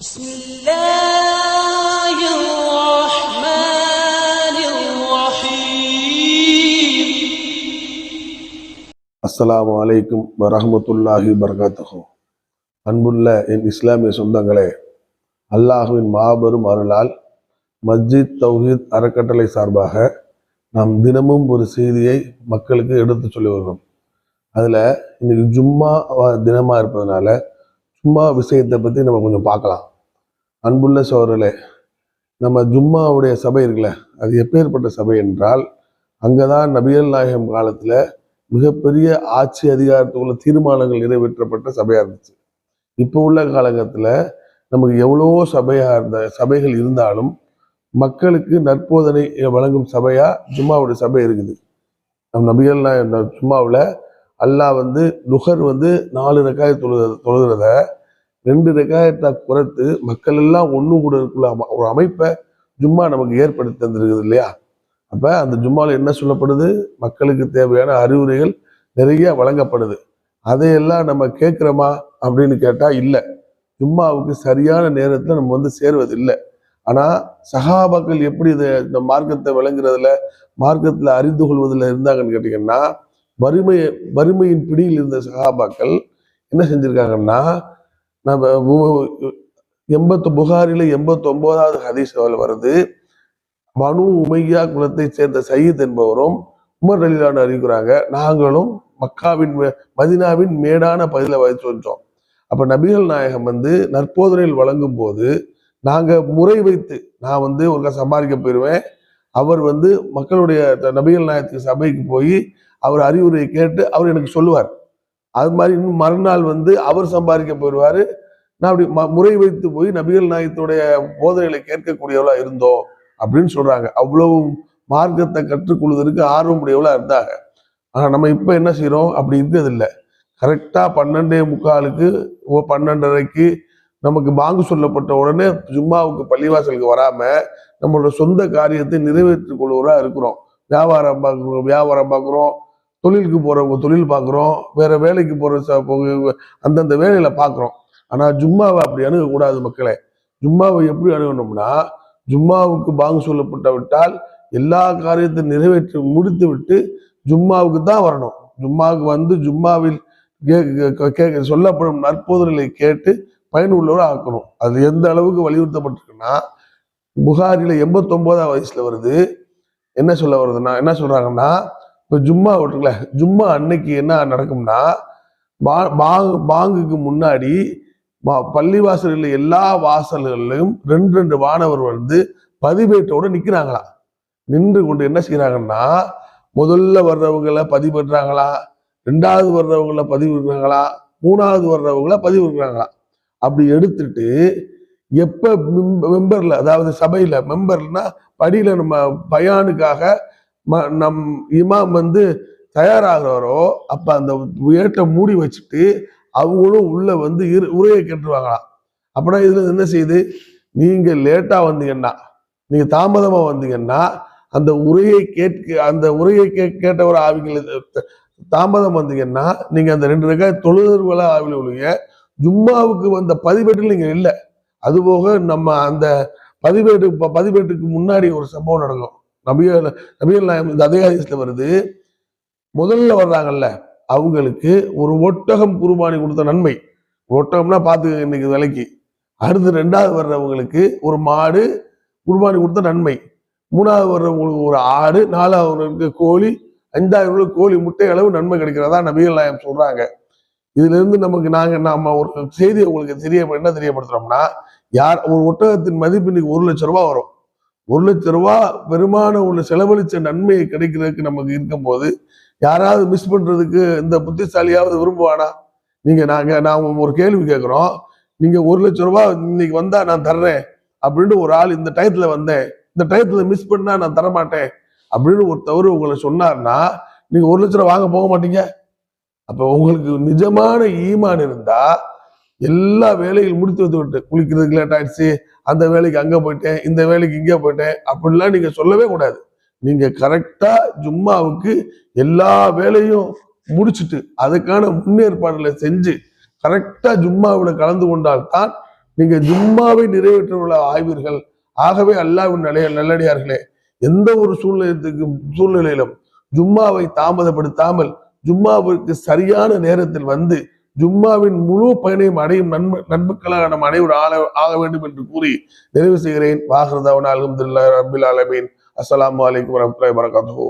بسم الله الرحمن الرحيم அஸ்ஸலாமு அலைக்கும் வரஹ்மத்துல்லாஹி வபரகாத்துஹு அன்புள்ள என் இஸ்லாமிய சொந்தங்களே அல்லாஹுவின் மாபெரும் அருளால் மஸ்ஜித் தௌஹீத் அறக்கட்டளை சார்பாக நாம் தினமும் ஒரு செய்தியை மக்களுக்கு எடுத்து சொல்லி வருகிறோம் அதில் இன்னைக்கு ஜும்மா வ- தினமா இருப்பதனால ஜும்மா விஷயத்தை பற்றி நம்ம கொஞ்சம் பார்க்கலாம் அன்புள்ள சோழர்களே நம்ம ஜும்மாவுடைய சபை இருக்குல்ல அது எப்பேற்பட்ட சபை என்றால் அங்கே தான் நபிகள் நாயகம் காலத்தில் மிகப்பெரிய ஆட்சி அதிகாரத்துக்குள்ள தீர்மானங்கள் நிறைவேற்றப்பட்ட சபையாக இருந்துச்சு. இப்போ உள்ள காலகட்டத்தில் நமக்கு எவ்வளோ சபையாக இருந்த சபைகள் இருந்தாலும் மக்களுக்கு நற்போதனை வழங்கும் சபையாக ஜும்மாவுடைய சபை இருக்குது. நம் நபிகள் நாயகம் ஜும்மாவில் அல்லாஹ் வந்து நுகர் வந்து நாலு ரெக்காய தொழுத தொழுகிறத ரெண்டு ரெக்காயத்தை குறைத்து மக்கள் எல்லாம் ஒன்று கூட இருக்குள்ள ஒரு அமைப்பை ஜும்மா நமக்கு ஏற்படுத்தி தந்திருக்குது இல்லையா? அப்போ அந்த ஜும்மாவில் என்ன சொல்லப்படுது? மக்களுக்கு தேவையான அறிவுரைகள் நிறைய வழங்கப்படுது. அதையெல்லாம் நம்ம கேட்குறோமா அப்படின்னு கேட்டால் இல்லை. ஜும்மாவுக்கு சரியான நேரத்தில் நம்ம வந்து சேருவது இல்லை ஆனால் சகாபாக்கள் எப்படி இதை இந்த மார்க்கத்தை விளங்குறதுல மார்க்கத்தில் அறிந்து கொள்வதில் இருந்தாங்கன்னு கேட்டிங்கன்னா வறுமை வறுமையின் பிடியில் இருந்த சகாபாக்கள் என்ன செஞ்சுருக்காங்கன்னா நம்ம எண்பத்து புகாரில எண்பத்தொன்பதாவது ஹதீஸ் வருது. பனு உமையா குலத்தை சேர்ந்த சயீத் என்பவரும் உமர் அலிலான அறிவிக்கிறாங்க நாங்களும் மக்காவின் மே- மதினாவின் மேடான பதில வச்சு வந்தோம். அப்ப நபிகள் நாயகம் வந்து நற்போதனையில் வழங்கும் போது நாங்க முறை வைத்து நான் வந்து ஒரு சம்பாதிக்க போயிடுவேன் அவர் வந்து மக்களுடைய நபிகள் நாயகத்துக்கு சபைக்கு போய் அவர் அறிவுரையை கேட்டு அவர் எனக்கு சொல்லுவார். அது மாதிரி இன்னும் மறுநாள் வந்து அவர் சம்பாதிக்க போயிடுவார். நான் அப்படி ம- முறை வைத்து போய் நபிகள் நாயத்துடைய போதனைகளை கேட்கக்கூடியவளா இருந்தோம் அப்படின்னு சொல்றாங்க. அவ்வளவு மார்க்கத்தை கற்றுக்கொள்வதற்கு ஆர்வம் உடையவளா இருந்தாங்க. ஆனா நம்ம இப்ப என்ன செய்கிறோம் அப்படி இருக்கிறது இல்ல கரெக்டா பன்னெண்டே முக்காலுக்கு பன்னெண்டரைக்கு நமக்கு பாங்கு சொல்லப்பட்ட உடனே ஜும்மாவுக்கு பள்ளிவாசலுக்கு வராம நம்மளோட சொந்த காரியத்தை நிறைவேற்றிக் கொள்வதா இருக்கிறோம். வியாபாரம் பார்க்குறோம் வியாபாரம் பார்க்குறோம். தொழிலுக்கு போகிறவங்க தொழில் பார்க்குறோம் வேற வேலைக்கு போகிற ச- அந்தந்த வேலையில் பார்க்குறோம் ஆனால் ஜும்மாவை அப்படி அணுகக்கூடாது மக்களே. ஜும்மாவை எப்படி அணுகணும்னா ஜும்மாவுக்கு பாங்கு சொல்லப்பட்ட விட்டால் எல்லா காரியத்தையும் நிறைவேற்றி முடித்து விட்டு ஜும்மாவுக்கு தான் வரணும். ஜும்மாவுக்கு வந்து ஜும்மாவில் கே- சொல்லப்படும் நற்போதனைகளை கேட்டு பயனுள்ளவரை ஆக்கணும். அது எந்த அளவுக்கு வலியுறுத்தப்பட்டிருக்குன்னா புகாரில எண்பத்தொன்பதாம் வயசுல வருது. என்ன சொல்ல வருதுன்னா என்ன சொல்றாங்கன்னா இப்போ ஜும்மா விட்டுருக்கல ஜும்மா அன்னைக்கு என்ன நடக்கும்னா பா- பா- பாங்குக்கு முன்னாடி பா- பள்ளிவாசல்ல எல்லா வாசல்களிலும் ரெண்டு ரெண்டு வானவர் வந்து பதிவேட்டோடு நிற்கிறாங்களா நின்று கொண்டு என்ன செய்கிறாங்கன்னா முதல்ல வர்றவங்களை பதிவு ரெண்டாவது வர்றவங்களை பதிவு மூணாவது வர்றவங்கள பதிவு அப்படி எடுத்துட்டு எப்போ மெம்பரில் அதாவது சபையில் மெம்பர்னா படியில் நம்ம பயானுக்காக நம் இமாம் வந்து தயாராகிறவரோ அப்ப அந்த ஏட்டை மூடி வச்சுட்டு அவங்களும் உள்ள வந்து இரு- உரையை கேட்டுருவாங்களாம் அப்படின்னா இதுல என்ன செய்யுது நீங்க லேட்டா வந்தீங்கன்னா நீங்க தாமதமா வந்தீங்கன்னா அந்த உரையை கேட்க அந்த உரையை கே கேட்டவர் ஆவிகள் தாமதம் வந்தீங்கன்னா நீங்க அந்த ரெண்டு ரெக்காய் தொழுதர்களா ஆவில விழுங்க ஜும்மாவுக்கு வந்த பதிவேட்டில் நீங்க இல்லை. அதுபோக நம்ம அந்த பதிவேட்டு ப- பதிவேட்டுக்கு முன்னாடி ஒரு சம்பவம் நடக்கும். நபிகள் நபிகள் நாயம் இந்த அதே வருது. முதல்ல வர்றாங்கல்ல அவங்களுக்கு ஒரு ஒட்டகம் குருபானி கொடுத்த நன்மை. ஒட்டகம்னா பார்த்து இன்னைக்கு விலைக்கு. அடுத்து ரெண்டாவது வர்றவங்களுக்கு ஒரு மாடு குருபானி கொடுத்த நன்மை. மூணாவது வர்றவங்களுக்கு ஒரு ஆடு நாலாவது கோழி அஞ்சாவது கோழி முட்டை அளவு நன்மை கிடைக்கிறதா நபிகள் நாயம் சொல்றாங்க. இதுல இருந்து நமக்கு நாங்க நாம ஒரு செய்தியை உங்களுக்கு தெரிய என்ன தெரியப்படுத்துறோம்னா யார் ஒரு ஒட்டகத்தின் மதிப்பு இன்னைக்கு ஒரு லட்சம் ரூபாய் வரும். ஒரு லட்சம் ரூபா பெருமான உள்ள செலவழிச்ச நன்மை கிடைக்கிறதுக்கு நமக்கு இருக்கும்போது யாராவது மிஸ் பண்றதுக்கு இந்த புத்திசாலியாவது விரும்புவானா? நீங்க நாங்க நான் ஒரு கேள்வி கேட்குறோம் நீங்க ஒரு லட்சம் ரூபா இன்னைக்கு வந்தா நான் தர்றேன் அப்படின்ட்டு ஒரு ஆள் இந்த டயத்துல வந்தேன். இந்த டயத்துல மிஸ் பண்ணா நான் தர மாட்டேன் அப்படின்னு ஒரு தவறு உங்களை சொன்னார்னா நீங்க ஒரு லட்ச ரூபா வாங்க போக மாட்டீங்க. அப்ப உங்களுக்கு நிஜமான ஈமான் இருந்தா எல்லா வேலையும் முடித்து வந்து விட்டு குளிக்கிறதுக்கு லேட் ஆயிடுச்சு அந்த வேலைக்கு அங்கே போயிட்டேன் இந்த வேலைக்கு இங்கே போயிட்டேன் அப்படிலாம் நீங்கள் சொல்லவே கூடாது. நீங்கள் கரெக்டாக ஜும்மாவுக்கு எல்லா வேலையும் முடிச்சுட்டு அதுக்கான முன்னேற்பாடுகளை செஞ்சு கரெக்டாக ஜும்மாவில் கலந்து கொண்டால் தான் ஜும்மாவை நிறைவேற்ற ஆய்வீர்கள் ஆகவே அல்லாவின் நிலைய நல்லடியார்களே எந்த ஒரு சூழ்நிலையத்துக்கும் சூழ்நிலையிலும் ஜும்மாவை தாமதப்படுத்தாமல் ஜும்மாவிற்கு சரியான நேரத்தில் வந்து ஜும்மாவின் முழு பயனையும் அடையும் நன்மை நண்பர்களாக நம் அனைவர் ஆள ஆக வேண்டும் என்று கூறி நிறைவு செய்கிறேன். வாகரதாவன் அலமதுல்லா ரபில் அலமீன் அஸ்லாம் வலைக்கம் வரமத்துல வரகாத்துஹு